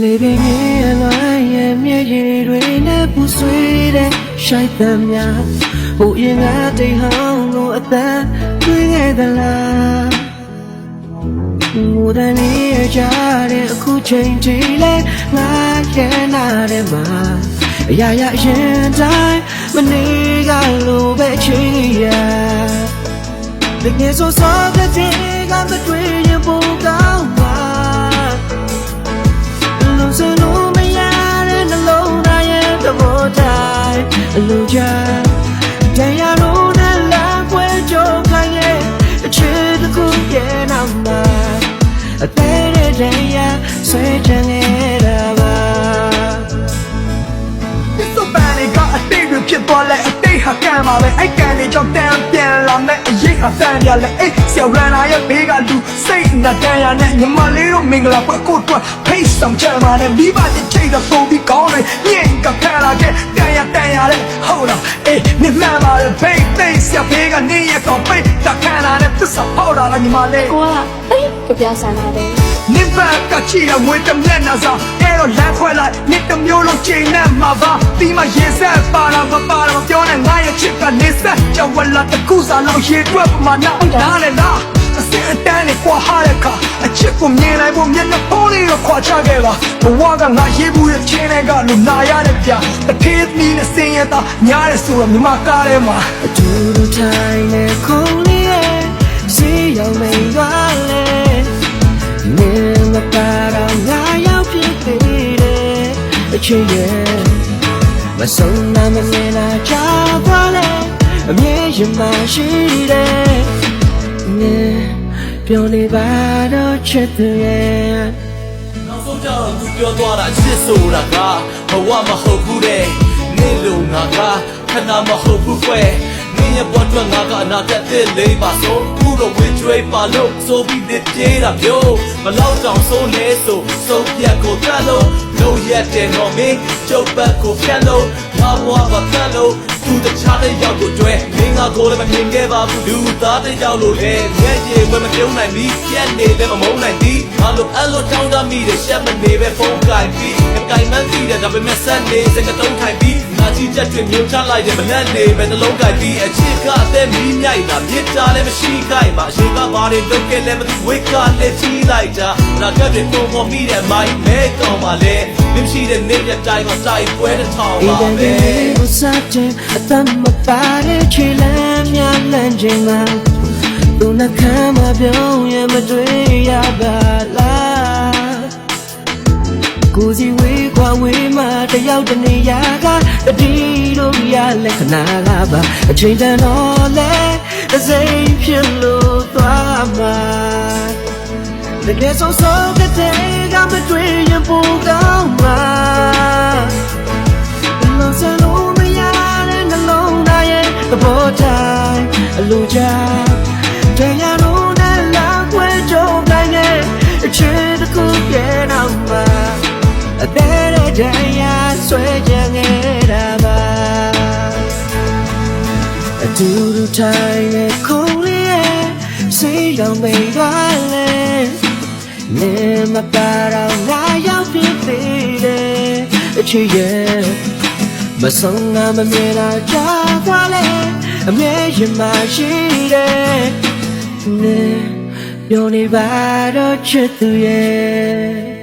လေပင်ရဲ့လွမ်းရဲ့မျက်ရည်တွေနဲ့ပူဆွေးတဲ့ရှိုက်တမ်းများဟိုရင်ကတိတ်ဟောင်းကိုအသက်သွင်းခဲ့သလားငိုတဲ့နေရကြတဲ့အခုချိန်ထိလဲငါရဲ့နာတဲ့မှာအရာရာအရင်တိုင်း ဟာကံပါပဲအဲ့ကံတွေကြောင့်တန်ပြန်လာမဲ့အရေးဟာတန်ပြလဲအဲ့ဆရာရန်နာရဲ့ဘေးကလူစိတ်နဲ့တန်ရနဲ့ညီမလေးတို့မင်္ဂလာပွဲကိုတော့ဖိတ်ဆောင်ချင်ပါနဲ့မိဘတဲ့ချိန်တော့ပုံပြီးကောင်းတယ်ညင်ကဖန်လာတဲ့တန်ရတန်ရလဲဟုတ်လားအေးမြမှန်ပါလေဖိတ်သိဆရာဘေးကနေရတော့ဖိတ်တခါလာတဲ့သစ္စာဟောတာလားညီမလေးကိုကအေးကြပြဆန်လာတယ်နိဗ္ဗာန်ကချီရဝေတမျက်နှာစာ ချိန်နဲ့မှာပါဒီမှာရင်ဆက်ပါတာမပါတာမပြောနဲ့ငါရဲ့ချစ်ကနေဆက်ကြောက်ဝလာတကူစားလို့ရေတွက်ပမာနာနားလေလားအစအတန်းနဲ့ကွာဟာတဲ့ခါအချစ်ကိုမြင်နိုင်ဖို့မျက်နှာပေါ်လေးတော့ခွာချခဲ့ပါဘဝကငါရေးဘူးရဲ့ချင်းတွေကလူနာရတဲ့ပြတထေးသမီးနဲ့စင်ရတာညားရဲဆိုတော့မြမကားထဲမှာအတူတူထိုင်နေခုံး အချစ်ရဲ့မဆုံးနာမမြင်တာချာသွားလေအမြဲရင်မရှိတယ်ငယ်ပြောနေပါတော့ချစ်သူရဲ့နောက်ဆုံးကြတော့သူပြောသွားတာချစ်ဆိုတာကဘဝမဟုတ်ဘူးတဲ့နေလို့ငါကခဏမဟုတ်ဘူးကွယ်နင်းရဲ့ဘဝအတွက်ငါကအနာဂတ်သစ်လေးပါဆိုခုတော့ဝေကျွေးပါလို့ဆိုပြီးတစ်ပြေးတာမျိုးမလောက်တောင်ဆုံးလဲဆိုစုံပြတ်ကိုတတ်လို့လုံးရ က်တယ်တော့မင်းကျုပ်ဘက်ကိုဖြတ်လို့ငါဘဝကတတ်လို့သူတခြားတဲ့ရောက်ကိုတွဲမင်းကကိုလည်းမမြင်ခဲ့ပါဘူးလူသားတဲ့ရောက်လို့လေမျက်ရည်ဝယ်မပြုံးနိုင်ဘူးပြက်နေလည်းမမုန်းနိုင်ဘူးငါလို့အဲ့လိုတောင်းတမိတယ်ရှက်မနေပဲဖုန်းကိုင်ပြီးအကိုင် မှန်းသိတယ်ဒါပေမဲ့ဆက်နေစကတုံးထိုင်ပြီးငါကြီးချက်တွေမြုံချလိုက်တယ်မလက်နေပဲနှလုံးကိုင်ပြီးအချစ်ကအသက်မီးမြိုက်တာမြစ်တာလည်းမရှိခိုင်ပါအရှင်ကဘာတွေလုပ်ခဲ့လဲမသိဝိတ်ကလည်းကြီးလိုက်တာနာကတွေပုံပေါ်မိတဲ့မိုင်းမဲတော့ပါလေမရှိတဲ့နေ့ရက်တိုင်းကစိုက်ပွဲတစ်ထောင်ပါ Even ပဲ if it's certain အတမပါတဲ့ချီလမ်းများလမ်းခြင်းမှာသူနှခမ်းမပြောင်းရမတွေ့ရပါလား ကိုစီဝေးခွာဝေးမှတယောက်တနေရာကတတိတို့ရလက်ခဏလာပါအချိန်တန်တော့လဲအစိမ်ဖြစ်လို့သွားမှာတကယ်ဆိုဆိုတဲ့ကမတွေ့ရင်ပူကောင်းမှာလုံးစလုံးမရတဲ့နှလုံးသားရဲ့သဘောတိုင်းအလိုချတရား အသေးတဲ့တရားဆွဲကြနေတာပါအတူတူထိုင်နဲ့ခုံးလေးရဲ့စိတ်ရောင်ပိန်သွားလဲနေမပါတော့ငါရောက်ဖြစ်သေးတယ်အချစ်ရဲ့မဆုံးငါမမြင်တာကြာသွားလဲအမြဲရင်မရှိတယ်နေပြောနေပါတော့ချစ်သူရဲ့